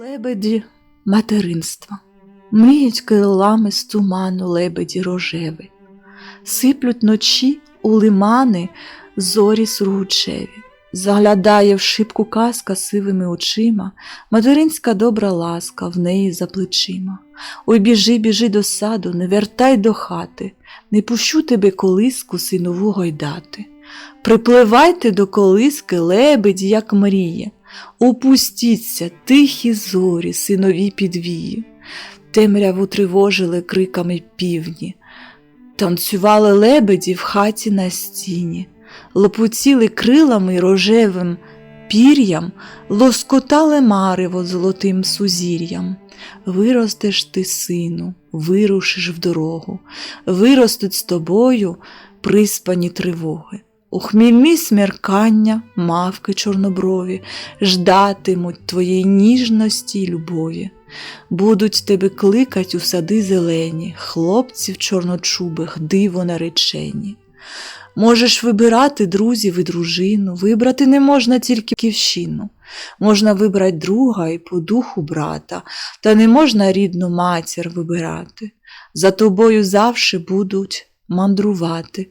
Лебеді материнства. Мріють крилами з туману лебеді рожеві, сиплють ночі у лимани зорі сургучеві. Заглядає в шибку казка сивими очима, материнська добра ласка в неї за плечима. Ой, біжи, біжи до саду, не вертай до хати, не пущу тебе колиску синову гойдати. Припливайте до колиски лебеді, як мріє, Опустіться, тихі зорі, синові підвії, темряву тривожили криками півні, танцювали лебеді в хаті на стіні, лопотіли крилами рожевим пір'ям, лоскотали марево золотим сузір'ям. Виростеш ти, сину, вирушиш в дорогу, виростуть з тобою приспані тривоги. У хмільні смеркання, мавки чорноброві, ждатимуть твоєї ніжності й любові. Будуть тебе кликать у сади зелені, хлопців чорночубих, диво наречені. Можеш вибирати друзів і дружину, вибрати не можна тільки ківщину. Можна вибрати друга і по духу брата, та не можна рідну матір вибирати. За тобою завше будуть мандрувати